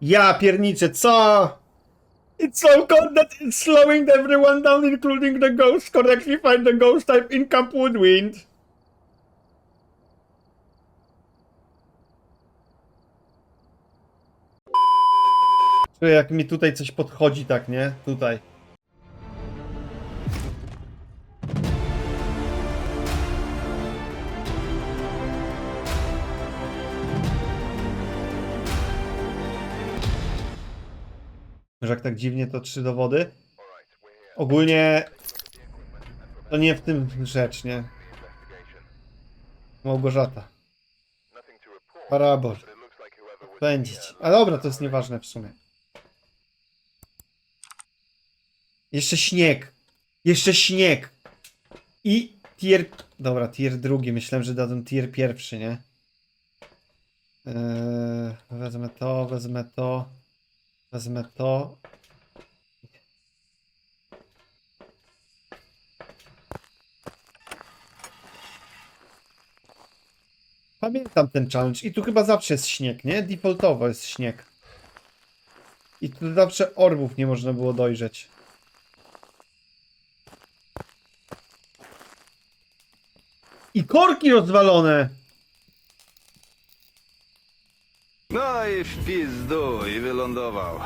Ja pierniczę, co? It's so cold that it's slowing everyone down, including the ghost. Correctly find the ghost type in Camp Woodwind. Czuję, jak mi tutaj coś podchodzi, tak, nie? Tutaj. Że jak tak dziwnie to trzy dowody. Ogólnie to nie w tym rzecz, nie? Małgorzata. Parabol. Pędzić. A dobra, to jest nieważne w sumie. Jeszcze śnieg. Jeszcze śnieg. I tier... Dobra, tier drugi. Myślałem, że dadzą tier pierwszy, nie? Eee, wezmę to, wezmę to. Wezmę to. Pamiętam ten challenge i tu chyba zawsze jest śnieg, nie? Defaultowo jest śnieg. I tu zawsze orbów nie można było dojrzeć. I korki rozwalone! No i w pizdu i wylądował.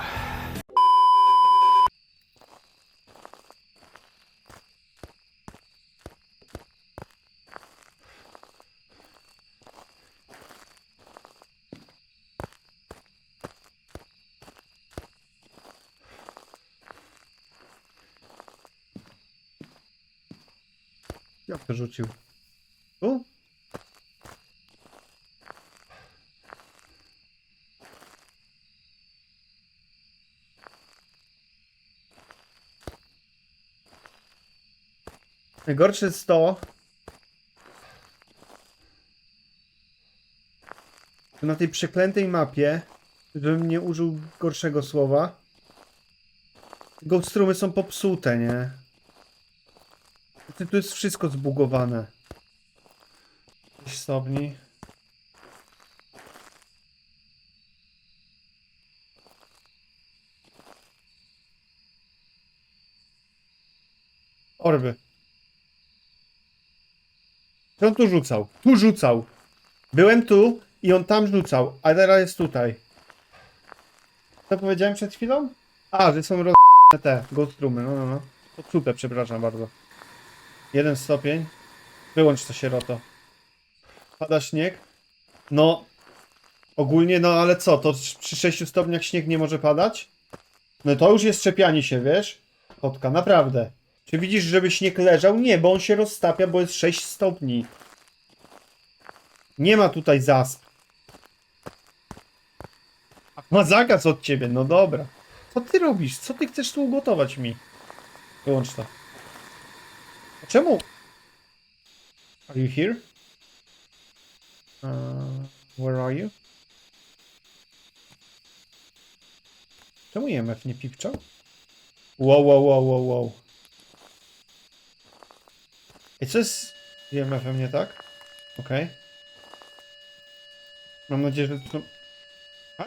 Jak to rzucił? Tu? Najgorsze jest to, że na tej przeklętej mapie, żebym nie użył gorszego słowa, Ghostrumy są popsute, nie? Tu- Tu jest wszystko zbugowane. Jakiś stopni. Orby. On tu rzucał? Tu rzucał. Byłem tu i on tam rzucał, a teraz jest tutaj. Co powiedziałem przed chwilą? A, że są roz... te ghostrumy, no no no. Popsute, przepraszam bardzo. Jeden stopień. Wyłącz to sieroto. Pada śnieg? No. Ogólnie, no ale co? To przy 6 stopniach śnieg nie może padać? No to już jest czepianie się, wiesz? Kotka, naprawdę. Czy widzisz, żeby śnieg leżał? Nie, bo on się roztapia, bo jest 6 stopni. Nie ma tutaj zasp. Ma zakaz od ciebie, no dobra. Co ty robisz? Co ty chcesz tu ugotować mi? Wyłącz to. A Czemu? Are you here? Uh, where are you? Czemu IMF nie pipczał? Wow, wow, wow, wow, wow. I co jest z IMF-em nie tak? Okej. Mam nadzieję, że to... A?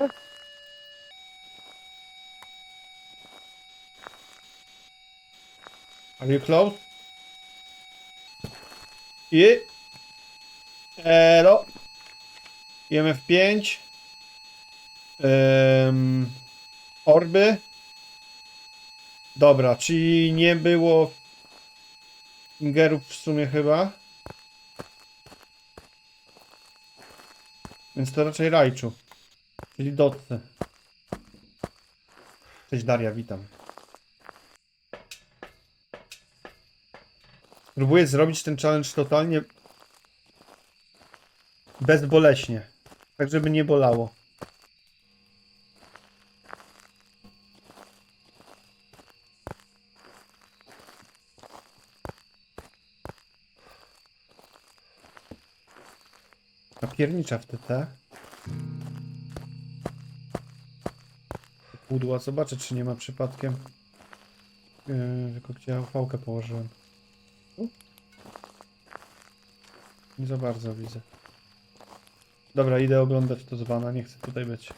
Are you close? I... Elo. IMF 5. Ym, orby. Dobra, czyli nie było fingerów w sumie chyba. Więc to raczej Rajczu. Czyli Dotce. Cześć Daria, witam. Próbuję zrobić ten challenge totalnie bezboleśnie. Tak, żeby nie bolało. Napiernicza w TT. Pudła, zobaczę czy nie ma przypadkiem. Yy, tylko gdzie ufałkę położyłem. Nie za bardzo widzę. Dobra, idę oglądać to z wana, nie chcę tutaj być.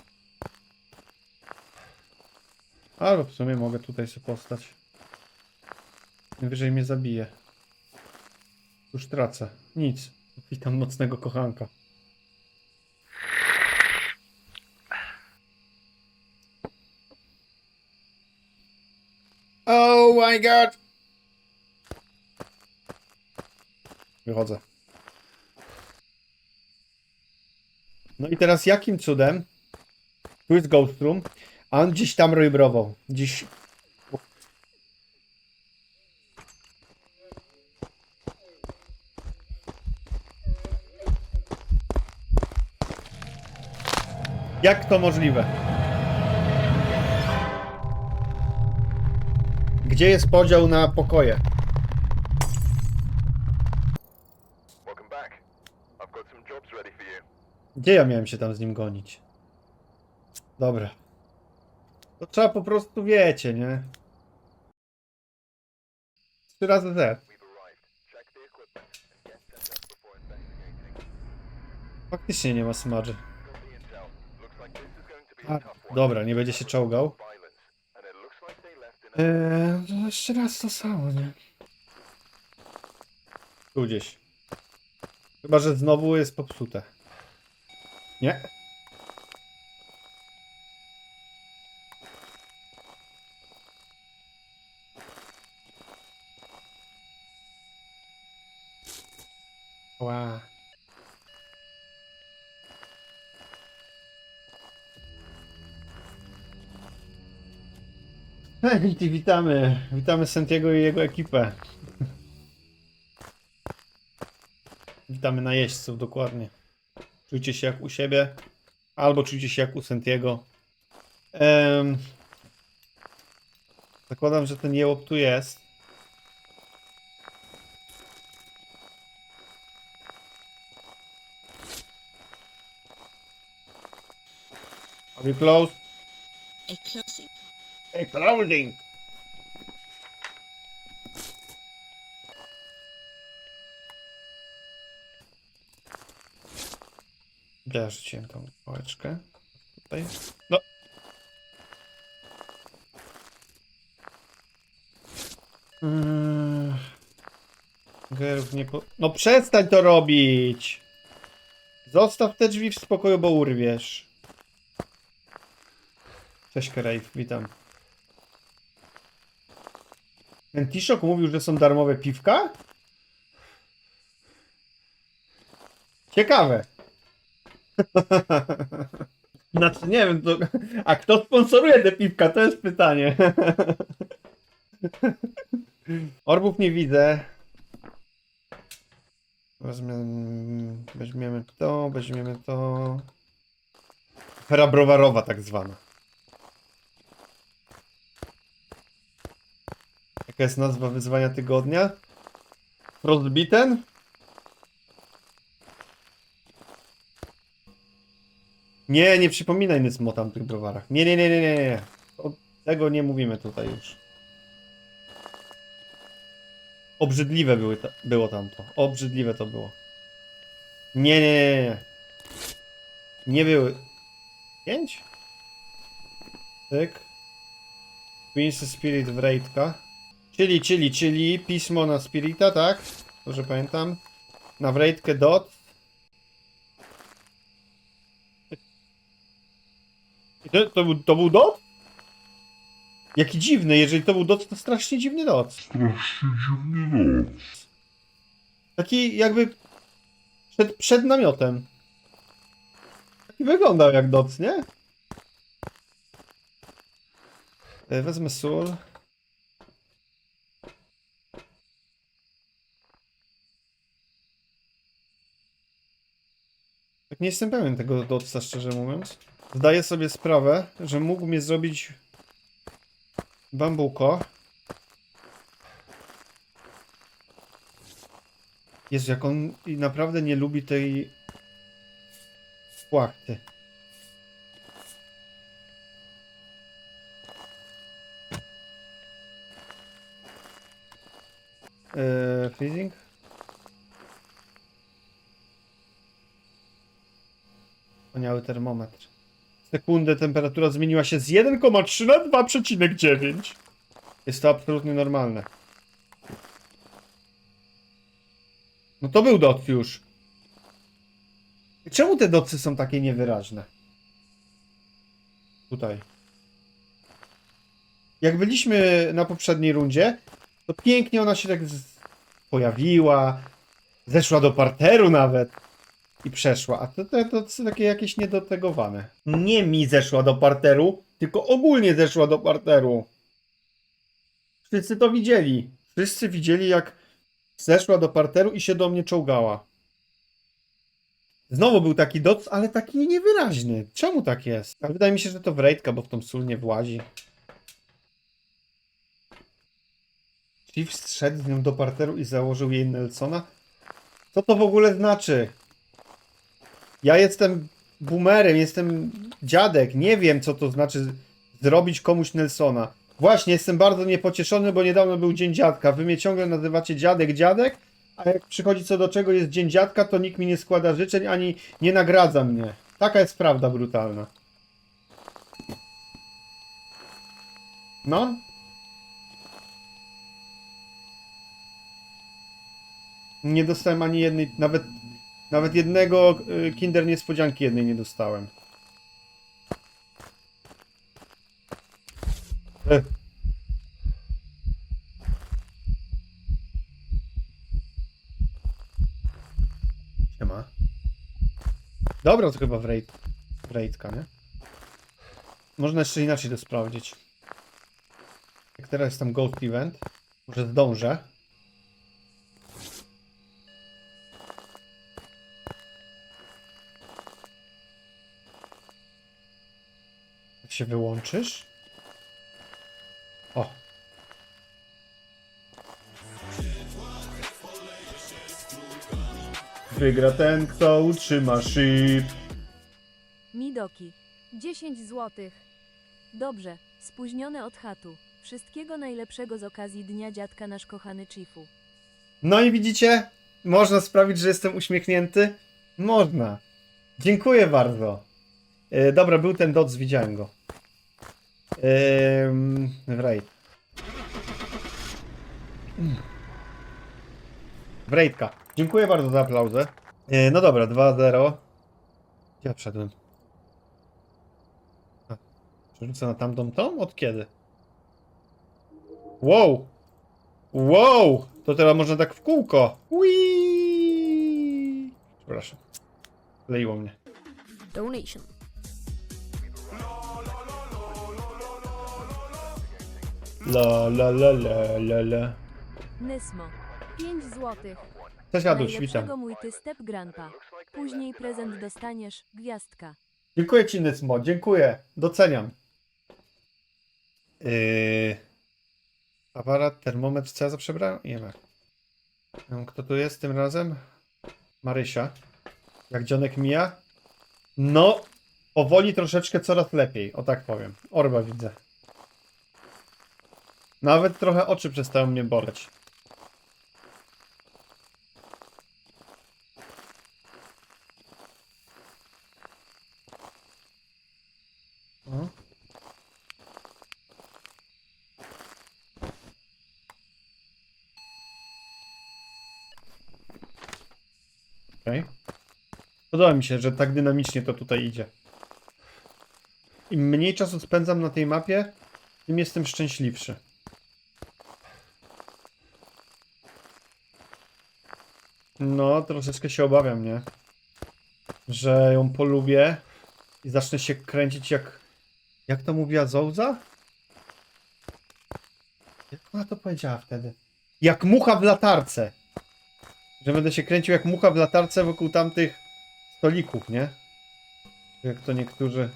Albo w sumie mogę tutaj sobie postać. Najwyżej mnie zabije. Już tracę. Nic. Witam nocnego kochanka. My god! Wychodzę. No i teraz jakim cudem? Tu jest Ghost Room, a on gdzieś tam rojbrował. Gdzieś... Jak to możliwe? Gdzie jest podział na pokoje? Welcome back. I've got some jobs ready for you. Gdzie ja miałem się tam z nim gonić? Dobra. To trzeba po prostu, wiecie, nie? Trzy razy Z. We've arrived. Check the equipment and get set up before investigating. Faktycznie nie ma smadży. Got the intel. Looks like this is going to be A, a tough one. dobra, nie będzie się czołgał. Violence. And it looks like they left in a Eee, to jeszcze raz to samo, nie? Tu gdzieś. Chyba, że znowu jest popsute. Nie? Ła. Hej, witamy. Witamy Santiago i jego ekipę. Witamy najeźdźców, dokładnie. Czujcie się jak u siebie, albo czujcie się jak u Santiago. Zakładam, że ten jełop tu jest. Are you close? Closing! Ja rzuciłem tą pałeczkę. Tutaj. No. Yy. Gerów nie po... No przestań to robić! Zostaw te drzwi w spokoju, bo urwiesz. Cześć Kerejf, witam. Ten T-Shock mówił, że są darmowe piwka? Ciekawe. Znaczy, nie wiem, to... a kto sponsoruje te piwka? To jest pytanie. Orbów nie widzę. Weźmiemy, weźmiemy to, weźmiemy to. Fera browarowa tak zwana. Jest nazwa wyzwania tygodnia? Frostbitten? Nie, nie przypominaj Nysmo o tamtych browarach. Nie, nie, nie, nie, nie, nie. O tego nie mówimy tutaj już. Obrzydliwe były ta, było tamto. Obrzydliwe to było. Nie, nie, nie, nie. Nie były. Pięć? Tyk. Queen's Spirit w Raidka. Czyli, czyli, czyli pismo na Spirita, tak? Dobrze pamiętam. Na Wraitkę dot. I to, to, był, to był dot? Jaki dziwny, jeżeli to był dot, to strasznie dziwny dot. Strasznie dziwny noc. Taki jakby przed, przed namiotem. Taki wyglądał jak doc, nie? E, Wezmę sól. Tak nie jestem pewien tego dotca, szczerze mówiąc. Zdaję sobie sprawę, że mógł mnie zrobić bambuko. Jezu, jak on naprawdę nie lubi tej płachty. Eee, freezing? Wspaniały termometr. sekundę temperatura zmieniła się z 1,3 na 2,9. Jest to absolutnie normalne. No to był doc już. Czemu te docy są takie niewyraźne? Tutaj. Jak byliśmy na poprzedniej rundzie, to pięknie ona się tak pojawiła, zeszła do parteru nawet i przeszła. A to, to, to są takie jakieś niedotegowane. Nie mi zeszła do parteru, tylko ogólnie zeszła do parteru. Wszyscy to widzieli. Wszyscy widzieli, jak zeszła do parteru i się do mnie czołgała. Znowu był taki doc, ale taki niewyraźny. Czemu tak jest? Wydaje mi się, że to wrejtka, bo w tą sól nie włazi. Chief zszedł z nią do parteru i założył jej Nelsona? Co to w ogóle znaczy? Ja jestem boomerem, jestem dziadek, nie wiem co to znaczy zrobić komuś Nelsona. Właśnie, jestem bardzo niepocieszony, bo niedawno był Dzień Dziadka. Wy mnie ciągle nazywacie dziadek, dziadek, a jak przychodzi co do czego jest Dzień Dziadka, to nikt mi nie składa życzeń, ani nie nagradza mnie. Taka jest prawda brutalna. No? Nie dostałem ani jednej, nawet, nawet jednego y, Kinder Niespodzianki jednej nie dostałem. E. Siema. Dobra, to chyba wrejt, wrejtka, nie? Można jeszcze inaczej to sprawdzić. Jak teraz jest tam Ghost Event, może zdążę. Się wyłączysz? O. Wygra ten, kto utrzyma ship. Midoki. 10 złotych. Dobrze, spóźnione od chatu. Wszystkiego najlepszego z okazji Dnia Dziadka nasz kochany Chiefu. No i widzicie? Można sprawić, że jestem uśmiechnięty? Można. Dziękuję bardzo. E, dobra, był ten doc, widziałem go. Ehm. Mm. Wraithka. Dziękuję bardzo za aplauzę. E, no dobra, 2-0. Gdzie ja wszedłem? Przerzucę na tamtą tą? Od kiedy? Wow! Wow! To teraz można tak w kółko. Whee! Przepraszam. Leiło mnie. Donation. La la la la la la. Nysmo. 5 złotych. Cześć Aduś, Najlepszego witam. mój ty step grandpa. Później prezent dostaniesz, gwiazdka. Dziękuję Ci Nysmo, dziękuję. Doceniam. Yy... Aparat, termometr, co ja za przebrałem? Nie ma. Wiem, Kto tu jest tym razem? Marysia. Jak dzionek mija? No, powoli troszeczkę coraz lepiej, o tak powiem. Orba widzę. Nawet trochę oczy przestają mnie boleć. Okej. Podoba mi się, że tak dynamicznie to tutaj idzie. Im mniej czasu spędzam na tej mapie, tym jestem szczęśliwszy. No, troszeczkę się obawiam, nie? Że ją polubię i zacznę się kręcić jak... Jak to mówiła Zouza? Jak ona to powiedziała wtedy? Jak mucha w latarce. Że będę się kręcił jak mucha w latarce wokół tamtych stolików, nie? Jak to niektórzy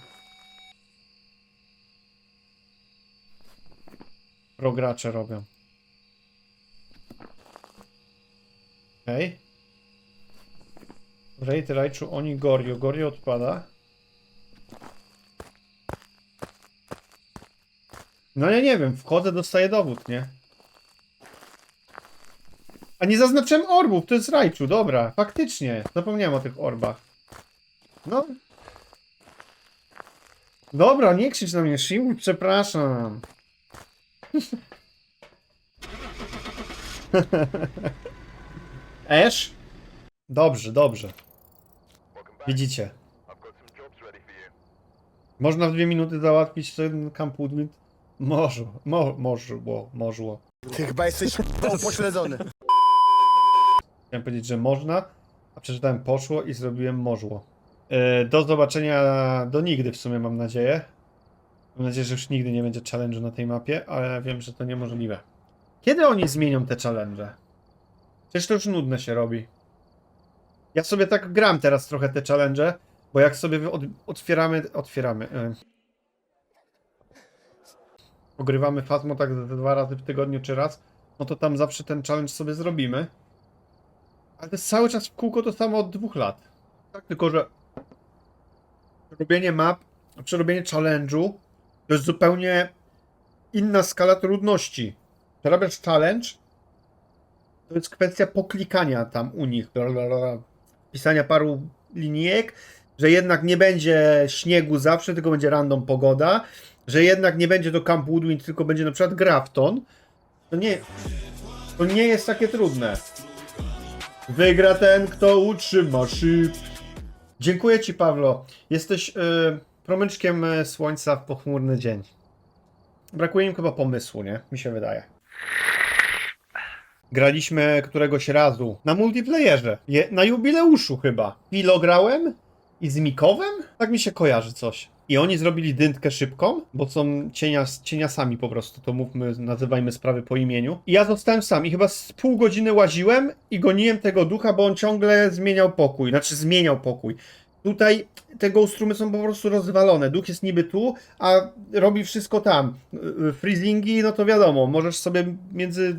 progracze robią. Okej. Raid Raichu Oni Gorio. Gorio odpada. No ja nie wiem, wchodzę, dostaję dowód, nie? A nie zaznaczyłem orbów, to jest Raichu, dobra, faktycznie. Zapomniałem o tych orbach. No. Dobra, nie krzycz na mnie, Shimu, przepraszam. Ash? Dobrze, dobrze. Widzicie. Można w dwie minuty załatwić ten Camp Woodwind? Może, mo, możło, możło. Ty chyba jesteś pośledzony. Chciałem powiedzieć, że można, a przeczytałem poszło i zrobiłem możło. E, Do zobaczenia, do nigdy w sumie mam nadzieję. Mam nadzieję, że już nigdy nie będzie challenge'u na tej mapie, ale wiem, że to niemożliwe. Kiedy oni zmienią te challenge? Przecież to już nudne się robi. Ja sobie tak gram teraz trochę te challenge, bo jak sobie od, otwieramy, otwieramy, e, ogrywamy Fazmo tak dwa razy w tygodniu czy raz, no to tam zawsze ten challenge sobie zrobimy. Ale to jest cały czas w kółko to samo od dwóch lat. Tak, tylko że robienie map, przerobienie challenge'u to jest zupełnie inna skala trudności. Przerabiasz challenge, to jest kwestia poklikania tam u nich, pisania paru linijek, że jednak nie będzie śniegu zawsze, tylko będzie random pogoda, że jednak nie będzie to Camp Woodwind, tylko będzie na przykład Grafton. To nie, to nie jest takie trudne. Wygra ten, kto utrzyma szyb. Dziękuję Ci, Pawlo. Jesteś y, promyczkiem y, słońca w pochmurny dzień. Brakuje im chyba pomysłu, nie? Mi się wydaje. Graliśmy któregoś razu na multiplayerze. Je, na jubileuszu chyba. Pilo grałem i z Mikowem? Tak mi się kojarzy coś. I oni zrobili dyntkę szybką, bo są cienia, cieniasami po prostu, to mówmy, nazywajmy sprawy po imieniu. I ja zostałem sam i chyba z pół godziny łaziłem i goniłem tego ducha, bo on ciągle zmieniał pokój, znaczy zmieniał pokój. Tutaj te ghostrumy są po prostu rozwalone. Duch jest niby tu, a robi wszystko tam. Freezingi, no to wiadomo, możesz sobie między